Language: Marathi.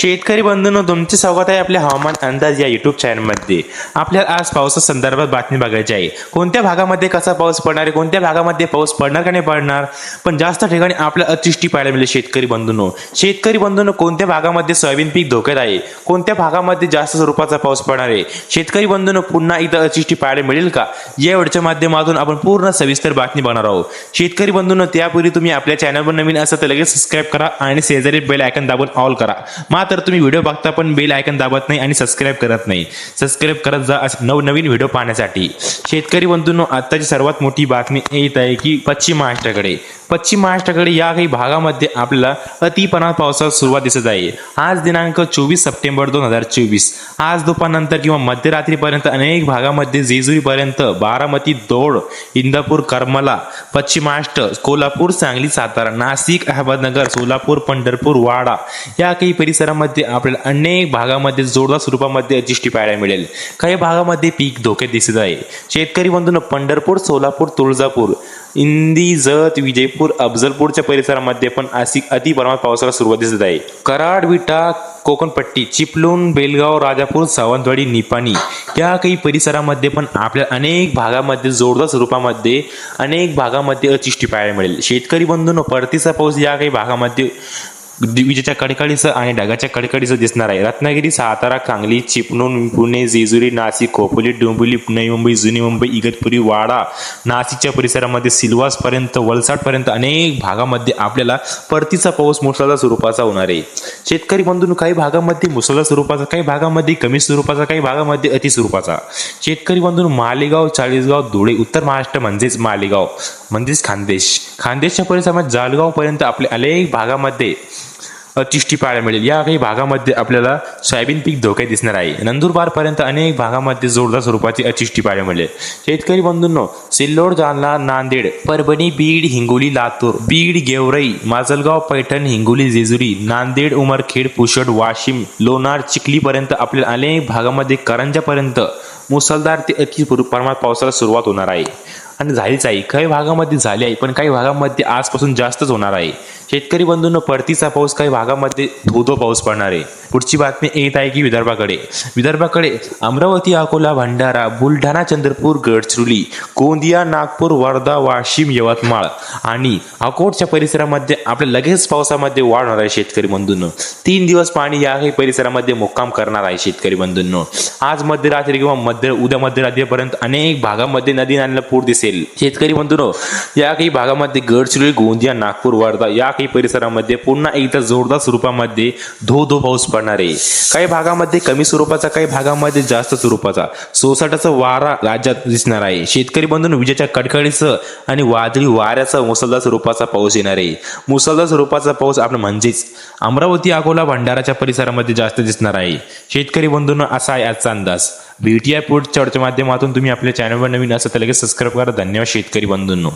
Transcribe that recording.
शेतकरी बंधूंनो तुमचे स्वागत आहे आपल्या हवामान अंदाज या युट्यूब चॅनलमध्ये आपल्याला आज पावसा संदर्भात बातमी बघायची आहे. कोणत्या भागामध्ये कसा पाऊस पडणार आहे कोणत्या भागामध्ये पाऊस पडणार का नाही पडणार? पण जास्त ठिकाणी आपल्याला अतिष्टी पाहायला मिळेल शेतकरी बंधूंनो. शेतकरी बंधूंनो कोणत्या भागामध्ये सोयाबीन पीक धोक्यात आहे? कोणत्या भागामध्ये जास्त स्वरूपाचा पाऊस पडणार आहे? शेतकरी बंधूंनो पुन्हा एकदा अतिष्टी पाहायला मिळेल का? या व्हिडिओच्या माध्यमातून आपण पूर्ण सविस्तर बातमी बघणार आहोत. शेतकरी बंधूंनो त्यापूर्वी तुम्ही आपल्या चॅनलवर नवीन असाल तर लगेच सबस्क्राईब करा आणि शेजारी बेल आयकन दाबून ऑल करा. मात्र तर तुम्ही व्हिडिओ बघता पण बेल आयकन दाबत नाही आणि सबस्क्राईब करत नाही. सबस्क्राईब करत जा नवनवीन व्हिडिओ पाहण्यासाठी. शेतकरी बंधूंनो आत्ताची सर्वात मोठी बातमी येत आहे की पश्चिम महाराष्ट्राकडे. पश्चिम महाराष्ट्राकडे या काही भागामध्ये आपल्याला अतिपणा पावसाला सुरुवात दिसत आहे. आज दिनांक चोवीस सप्टेंबर दोन हजार चोवीस. आज दुपारनंतर किंवा मध्यरात्रीपर्यंत अनेक भागामध्ये जेजुरीपर्यंत बारामती दौड इंदापूर करमला पश्चिम महाराष्ट्र कोल्हापूर सांगली सातारा नाशिक अहमदनगर सोलापूर पंढरपूर वाडा या काही परिसरामध्ये आपल्याला अनेक भागामध्ये जोरदार स्वरूपामध्ये अतिष्ठी पाहायला मिळेल. काही भागामध्ये पीक धोक्यात दिसत आहे. शेतकरी बंधून पंढरपूर सोलापूर तुळजापूर इंदी जत विजयपूर अफजलपूरच्या परिसरामध्ये पण अशी अति प्रमाणात पावसाला सुरुवात दिसत आहे. कराड विटा कोकणपट्टी चिपलून बेलगाव राजापूर सावंतवाडी निपाणी या काही परिसरामध्ये पण आपल्या अनेक भागामध्ये जोरदार स्वरूपामध्ये अनेक भागामध्ये अतिष्टी पाहायला मिळेल. शेतकरी बंधूंनो परतीचा पाऊस या काही भागामध्ये विजेच्या कडकडीचं आणि ढगाच्या कडकडीचं दिसणार आहे. रत्नागिरी सातारा सांगली चिपळूण पुणे जेजुरी नाशिक खोपोली डोंबिवली नवी मुंबई जुनी मुंबई इगतपुरी वाडा नाशिकच्या परिसरामध्ये सिल्वासपर्यंत वलसाडपर्यंत अनेक भागामध्ये आपल्याला परतीचा पाऊस मुसळधार स्वरूपाचा होणार आहे. शेतकरी बंधून काही भागामध्ये मुसळधार स्वरूपाचा काही भागामध्ये कमी स्वरूपाचा काही भागामध्ये अति स्वरूपाचा. शेतकरी बंधून मालेगाव चाळीसगाव धुळे उत्तर महाराष्ट्र म्हणजेच मालेगाव म्हणजेच खानदेश. खानदेशच्या परिसरामध्ये जालगावपर्यंत आपल्या अनेक भागामध्ये अतिष्ठी पाहायला मिळेल. या काही भागामध्ये आपल्याला सोयाबीन पीक धोक्यात दिसणार आहे. नंदुरबारपर्यंत अनेक भागामध्ये जोरदार स्वरूपाची अतिष्टी पाहायला मिळेल. शेतकरी बंधूंनो सिल्लोड जालना नांदेड परभणी बीड हिंगोली लातूर बीड गेवराई माजलगाव पैठण हिंगोली जेजुरी नांदेड उमरखेड पुषड वाशिम लोणार चिखलीपर्यंत आपल्या अनेक भागामध्ये करंजापर्यंत मुसळधार ते अति प्रमाणात पावसाला सुरुवात होणार आहे. आणि झालीच आहे काही भागामध्ये झाली आहे पण काही भागामध्ये आजपासून जास्तच होणार आहे. शेतकरी बंधूंना परतीचा पाऊस काही भागामध्ये धोधो पाऊस पडणार आहे. पुढची बातमी येत आहे की विदर्भाकडे. विदर्भाकडे अमरावती अकोला भंडारा बुलढाणा चंद्रपूर गडचिरोली गोंदिया नागपूर वर्धा वाशिम यवतमाळ आणि अकोटच्या परिसरामध्ये आपल्या लगेच पावसामध्ये वाढ होणार आहे शेतकरी बंधूंनो. तीन दिवस पाणी या काही परिसरामध्ये मुक्काम करणार आहे शेतकरी बंधूंनो. आज मध्यरात्री किंवा मध्य उद्या मध्यरात्रीपर्यंत अनेक भागामध्ये नदी नाल्याला पूर दिसेल. शेतकरी बंधूनो या काही भागामध्ये गडचिरोली गोंदिया नागपूर वर्धा या काही परिसरामध्ये पुन्हा एकदा जोरदार स्वरूपामध्ये धो धो पाऊस पडणार आहे. काही भागामध्ये कमी स्वरूपाचा काही भागामध्ये जास्त स्वरूपाचा. सोसाट्याचा वारा राज्यात दिसणार आहे. शेतकरी बंधून विजेच्या कडकडीचं आणि वादळी वाऱ्याचा मुसळधार स्वरूपाचा पाऊस येणार आहे. मुसळधार स्वरूपाचा पाऊस आपण म्हणजेच अमरावती अकोला भंडाराच्या परिसरामध्ये जास्त दिसणार आहे. शेतकरी बंधूंना असा आहे आजचा अंदाज. बी टी आय पुढच्या माध्यमातून तुम्ही आपल्या चॅनलवर नवीन असं तर लगेच सबस्क्राईब करा. धन्यवाद शेतकरी बंधूंनो.